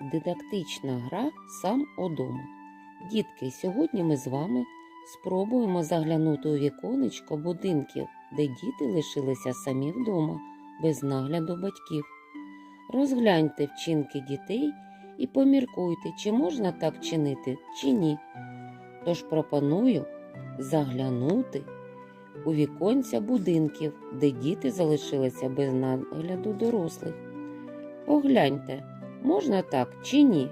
Дидактична гра сам удома. Дітки, сьогодні ми з вами спробуємо заглянути у віконечко будинків, де діти лишилися самі вдома, без нагляду батьків. Розгляньте вчинки дітей і поміркуйте, чи можна так чинити, чи ні. Тож пропоную заглянути у віконця будинків, де діти залишилися без нагляду дорослих. Погляньте, можна так чи ні?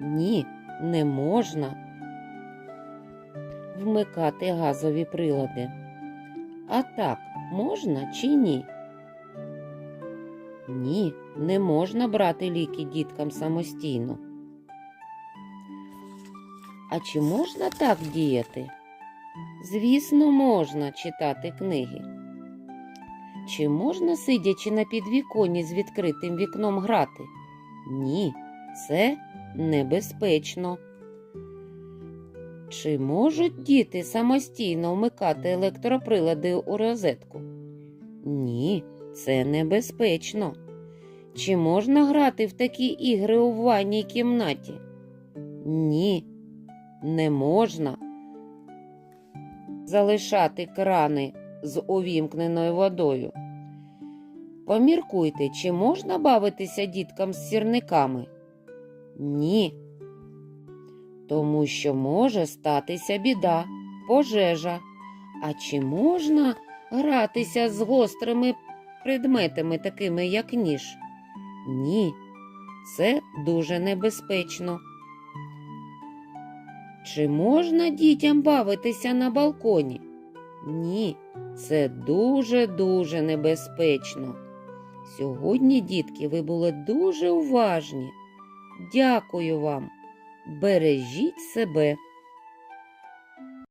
Ні, не можна вмикати газові прилади. А так, можна чи ні? Ні, не можна брати ліки діткам самостійно. А чи можна так діяти? Звісно, можна читати книги. Чи можна, сидячи на підвіконні з відкритим вікном грати? Ні, це небезпечно. Чи можуть діти самостійно вмикати електроприлади у розетку? Ні, це небезпечно. Чи можна грати в такі ігри у ванній кімнаті? Ні, не можна. Залишати крани з увімкненою водою. Поміркуйте, чи можна бавитися діткам з сірниками? Ні. Тому що може статися біда, пожежа. А чи можна гратися з гострими предметами, такими як ніж? Ні, це дуже небезпечно. Чи можна дітям бавитися на балконі? Ні, це дуже-дуже небезпечно. Сьогодні, дітки, ви були дуже уважні. Дякую вам. Бережіть себе.